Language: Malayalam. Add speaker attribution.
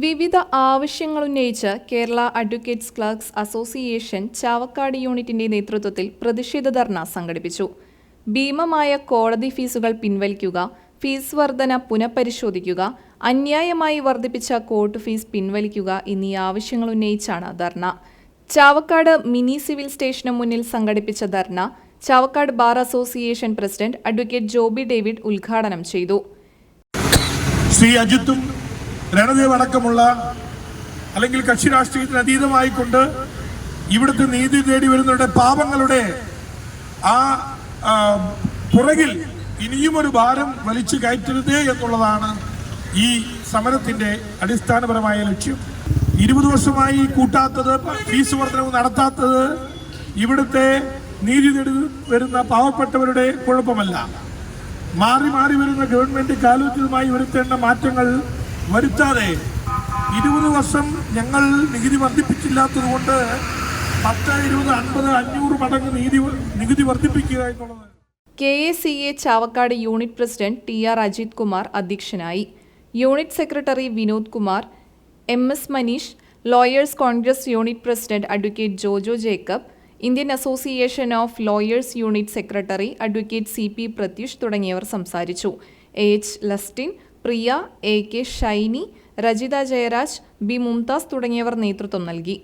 Speaker 1: വിവിധ ആവശ്യങ്ങൾ ഉന്നയിച്ച് Kerala advocates clerks association Chavakkad യൂണിറ്റിന്റെ നേതൃത്വത്തിൽ പ്രതിഷേധ ധർണ സംഘടിപ്പിച്ചു. ഭീമമായ കോടതി ഫീസുകൾ പിൻവലിക്കുക ഫീസ് വർധന പുനഃപരിശോധിക്കുക അന്യായമായി വർദ്ധിപ്പിച്ച കോർട്ട് ഫീസ് പിൻവലിക്കുക എന്നീ ആവശ്യങ്ങൾ ഉന്നയിച്ചാണ് ധർണ. ചാവക്കാട് മിനി സിവിൽ സ്റ്റേഷന് മുന്നിൽ സംഘടിപ്പിച്ച ധർണ Chavakkad bar association president advocate Joby David ഉദ്ഘാടനം ചെയ്തു.
Speaker 2: ശ്രീ അജിത്തും രണദേവ് അടക്കമുള്ള അല്ലെങ്കിൽ കക്ഷി രാഷ്ട്രീയത്തിന് അതീതമായിക്കൊണ്ട് ഇവിടുത്തെ നീതി തേടി വരുന്നവരുടെ പാപങ്ങളുടെ ആ പുറകിൽ ഇനിയും ഒരു ഭാരം വലിച്ചു കയറ്റരുതേ എന്നുള്ളതാണ് ഈ സമരത്തിന്റെ അടിസ്ഥാനപരമായ ലക്ഷ്യം. ഇരുപത് വർഷമായി കൂട്ടാത്തത് ഫീസ് വർധനവ് നടത്താത്തത് ഇവിടുത്തെ നീതി തേടി വരുന്ന പാവപ്പെട്ടവരുടെ കുഴപ്പമല്ല. മാറി മാറി വരുന്ന ഗവൺമെന്റ് കാലോചിതമായി വരുത്തേണ്ട മാറ്റങ്ങൾ വരുത്താതെ ഇരുപത് വർഷം ഞങ്ങൾ നികുതി വർദ്ധിപ്പിച്ചില്ലാത്തത് കൊണ്ട് പത്ത് ഇരുപത് അൻപത് അഞ്ഞൂറ് മടങ്ങ് നീതി നികുതി വർദ്ധിപ്പിക്കുക എന്നുള്ളത്.
Speaker 1: K A C A Chavakkad unit president T R Ajith Kumar അധ്യക്ഷനായി. Unit secretary Vinod Kumar M S Maneesh lawyers Congress unit president advocate Jojo Jacob Indian association of lawyers unit secretary advocate C P Prathyush തുടങ്ങിയവർ സംസാരിച്ചു. A H Lastin Priya A K Shiny Rajitha Jayaraj B Mumtaz തുടങ്ങിയവർ നേതൃത്വം നൽകി.